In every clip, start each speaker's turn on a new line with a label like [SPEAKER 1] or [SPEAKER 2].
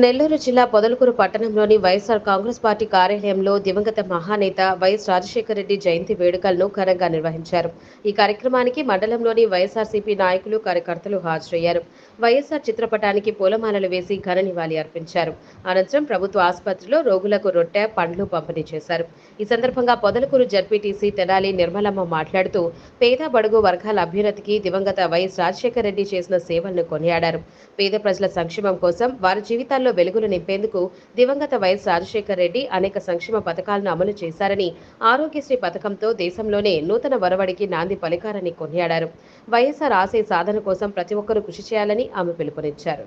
[SPEAKER 1] నెల్లూరు జిల్లా పొదలకూరు పట్టణంలోని వైఎస్ఆర్ కాంగ్రెస్ పార్టీ కార్యాలయంలో దివంగత మహానేత వైఎస్ రాజశేఖర రెడ్డి జయంతి వేడుకలను ఘనంగా నిర్వహించారు. ఈ కార్యక్రమానికి మండలంలోని వైఎస్ఆర్సీపీ నాయకులు కార్యకర్తలు హాజరయ్యారు. వైఎస్ఆర్ చిత్రపటానికి పూలమాలలు వేసి ఘన నివాళి అర్పించారు. అనంతరం ప్రభుత్వ ఆసుపత్రిలో రోగులకు రొట్టె పండ్లు పంపిణీ చేశారు. ఈ సందర్భంగా పొదలకూరు జడ్పీటీసీ తెనాలి నిర్మలమ్మ మాట్లాడుతూ పేద బడుగు వర్గాల అభ్యున్నతికి దివంగత వైఎస్ రాజశేఖర రెడ్డి చేసిన సేవలను కొనియాడారు. పేద ప్రజల సంక్షేమం కోసం వారి జీవితాల్లో వెలుగులు నింపేందుకు దివంగత వైఎస్ రాజశేఖర రెడ్డి అనేక సంక్షేమ పథకాలను అమలు చేశారని ఆరోగ్యశ్రీ పథకంతో దేశంలోనే నూతన వరవడికి నాంది పలికారని కొనియాడారు. వైఎస్ఆర్ ఆశయ సాధన కోసం ప్రతి ఒక్కరూ కృషి చేయాలని ఆమె పిలుపునిచ్చారు.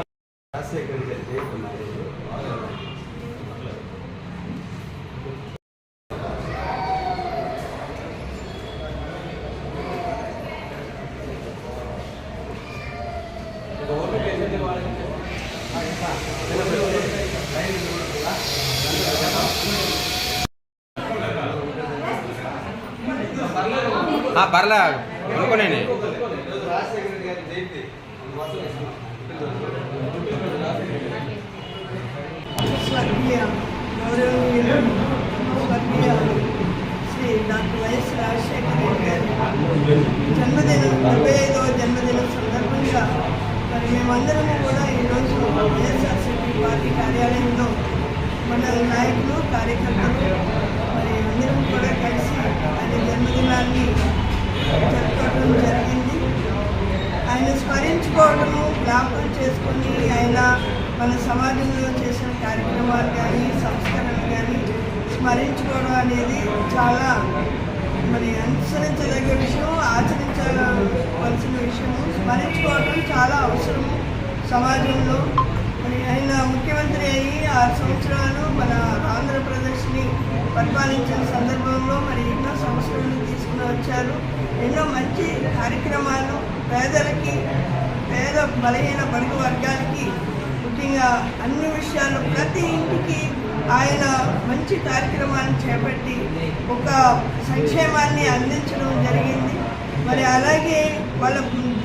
[SPEAKER 2] పర్లే. అనుకోనేని
[SPEAKER 3] శ్రీ డాక్టర్ వైఎస్ రాజశేఖర రెడ్డి గారి జన్మదినం డెబ్బై ఐదవ జన్మదినం సందర్భంగా మరి మేమందరము కూడా ఈరోజు వైఎస్ఆర్సీపీ పార్టీ కార్యాలయంలో మన నాయకులు కార్యకర్తలు మన సమాజంలో చేసిన కార్యక్రమాలు కానీ సంస్కరణలు కానీ స్మరించుకోవడం అనేది చాలా మరి అనుసరించదగ్గ విషయం ఆచరించవలసిన విషయము. స్మరించుకోవడం చాలా అవసరము సమాజంలో. మరి ఆయన ముఖ్యమంత్రి అయ్యి ఆరు సంవత్సరాలు మన ఆంధ్రప్రదేశ్ని పరిపాలించిన సందర్భంలో మరి ఎన్నో సంస్కరణలు తీసుకుని వచ్చారు. ఎన్నో మంచి కార్యక్రమాలు పేదలకి పేద బలహీన బడుగు వర్గాలకి ముఖ్యంగా అన్ని విషయాలు ప్రతి ఇంటికి ఆయన మంచి కార్యక్రమాన్ని చేపట్టి ఒక సంక్షేమాన్ని అందించడం జరిగింది. మరి అలాగే వాళ్ళ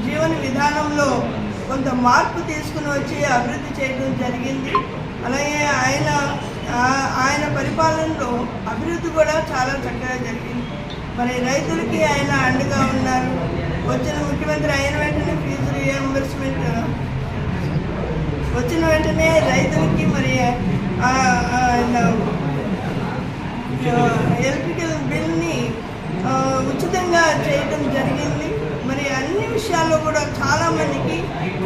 [SPEAKER 3] జీవన విధానంలో కొంత మార్పు తీసుకుని వచ్చి అభివృద్ధి చేయడం జరిగింది. అలాగే ఆయన ఆయన పరిపాలనలో అభివృద్ధి కూడా చాలా చక్కగా జరిగింది. మరి రైతులకి ఆయన అండగా ఉన్నారు. వచ్చిన ముఖ్యమంత్రి అయిన వెంటనే ఫీజు రియంబర్స్మెంట్ వచ్చిన వెంటనే రైతులకి మరి ఆయన ఎలక్ట్రికల్ బిల్ని ఉచితంగా చేయడం జరిగింది. మరి అన్ని విషయాల్లో కూడా చాలా మందికి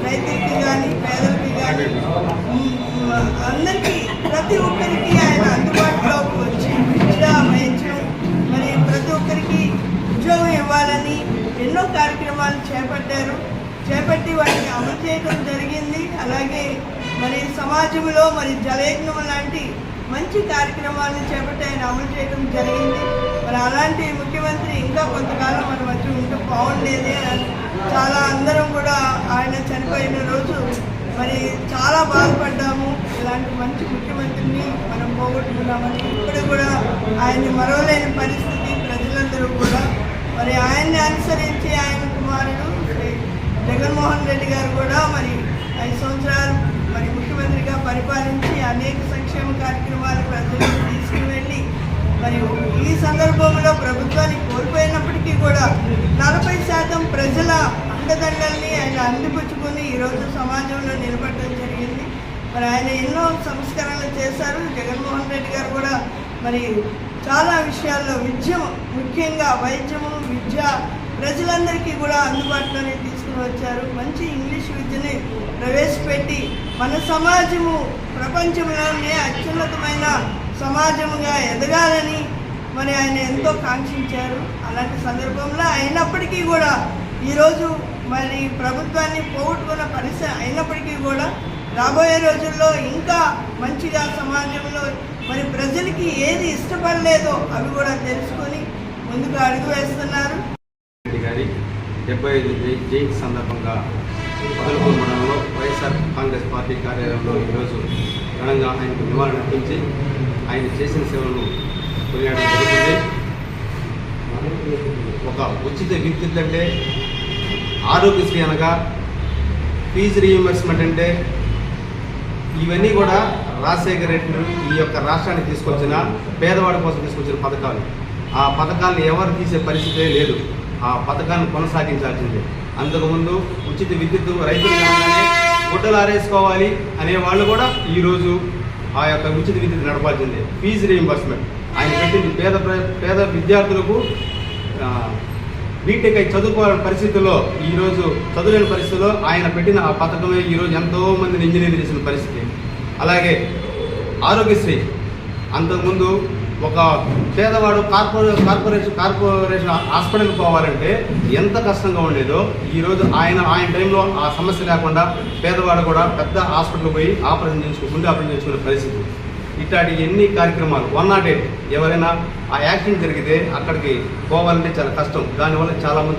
[SPEAKER 3] రైతులకి కానీ పేదలకి కానీ అందరికీ ప్రతి ఒక్కరికి ఆయన అందుబాటులోకి వచ్చి విద్య వైద్యం మరి ప్రతి ఒక్కరికి ఉద్యోగం ఇవ్వాలని ఎన్నో కార్యక్రమాలు చేపట్టారు. చేపట్టి వాటిని అమలు చేయడం జరిగింది. అలాగే మరి సమాజంలో మరి జలయజ్ఞం లాంటి మంచి కార్యక్రమాలను చేపట్టి ఆయన అమలు చేయడం జరిగింది. మరి అలాంటి ముఖ్యమంత్రి ఇంకా కొంతకాలం మన మధ్య ఉంటే బాగుండేది అని చాలా అందరం కూడా ఆయన చనిపోయిన రోజు మరి చాలా బాధపడ్డాము. ఇలాంటి మంచి ముఖ్యమంత్రిని మనం పోగొట్టుకున్నామని ఇప్పుడు కూడా ఆయన్ని మరవలేని పరిస్థితి ప్రజలందరూ కూడా. మరి ఆయన్ని అనుసరించి ఆయన కుమారుడు జగన్మోహన్ రెడ్డి గారు కూడా మరి ఐదు సంవత్సరాలు మరి ముఖ్యమంత్రిగా పరిపాలించి అనేక సంక్షేమ కార్యక్రమాలు ప్రజలకు తీసుకువెళ్ళి మరి ఈ సందర్భంలో ప్రభుత్వాన్ని కోల్పోయినప్పటికీ కూడా నలభై శాతం ప్రజల అండదండల్ని ఆయన అందిపుచ్చుకొని ఈరోజు సమాజంలో నిలబడటం జరిగింది. మరి ఆయన ఎన్నో సంస్కరణలు చేశారు. జగన్మోహన్ రెడ్డి గారు కూడా మరి చాలా విషయాల్లో విద్య ముఖ్యంగా వైద్యము విద్య ప్రజలందరికీ కూడా అందుబాటులోనే తీసుకుని వచ్చారు. మంచి ఇంగ్లీష్ విద్యని ప్రవేశపెట్టి మన సమాజము ప్రపంచంలోనే అత్యున్నతమైన సమాజముగా ఎదగాలని మరి ఆయన ఎంతో కాంక్షించారు. అలాంటి సందర్భంలో అయినప్పటికీ కూడా ఈరోజు మరి ప్రభుత్వాన్ని పోగొట్టుకున్న పరిస్థితి అయినప్పటికీ కూడా రాబోయే రోజుల్లో ఇంకా మంచిగా సమాజంలో మరి ప్రజలకి ఏది ఇష్టపడలేదో అవి కూడా తెలుసుకొని ముందుకు అడుగు వేస్తున్నారు.
[SPEAKER 4] డెబ్బై ఐదు జై- జయంతి సందర్భంగా పొదలకూరు మండలంలో వైఎస్ఆర్ కాంగ్రెస్ పార్టీ కార్యాలయంలో ఈరోజు ఘనంగా ఆయనకు నివాళులు అర్పించి ఆయన చేసిన సేవలను కొనియాడడం జరుగుతుంది. ఒక ఉచిత విద్యుత్ అంటే ఆరోగ్యశ్రీ అనగా ఫీజు రీఇంబర్స్మెంట్ అంటే ఇవన్నీ కూడా రాజశేఖర రెడ్డి ఈ యొక్క రాష్ట్రానికి తీసుకొచ్చిన పేదవాడి కోసం తీసుకొచ్చిన పథకాలు. ఆ పథకాలను ఎవరు తీసే పరిస్థితే లేదు. ఆ పథకాన్ని కొనసాగించాల్సిందే. అంతకుముందు ఉచిత విద్యుత్ రైతులు గుడ్డలు ఆరేసుకోవాలి అనే వాళ్ళు కూడా ఈరోజు ఆ యొక్క ఉచిత విద్యుత్ నడపాల్సిందే. ఫీజు రీఎంబర్స్మెంట్ ఆయన పెట్టింది పేద ప్ర- పేద విద్యార్థులకు బీటెక్ అయి చదువుకోవాలని పరిస్థితుల్లో ఈరోజు చదువులేని పరిస్థితుల్లో ఆయన పెట్టిన ఆ పథకమే ఈరోజు ఎంతో మందిని ఇంజనీర్ చేసిన పరిస్థితి. అలాగే ఆరోగ్యశ్రీ. అంతకుముందు ఒక పేదవాడు కార్పొరే కార్పొరేషన్ కార్పొరేషన్ హాస్పిటల్కి పోవాలంటే ఎంత కష్టంగా ఉండేదో ఈరోజు ఆయన ఆయన టైంలో ఆ సమస్య లేకుండా పేదవాడు కూడా పెద్ద హాస్పిటల్ పోయి ఆపరేషన్ చేసుకుని ముందు ఆపరేషన్ చేసుకునే పరిస్థితి. ఇట్లాంటి ఎన్ని కార్యక్రమాలు వన్ నాట్ ఎయిట్ ఎవరైనా ఆ యాక్సిడెంట్ జరిగితే అక్కడికి పోవాలంటే చాలా కష్టం. దానివల్ల చాలామంది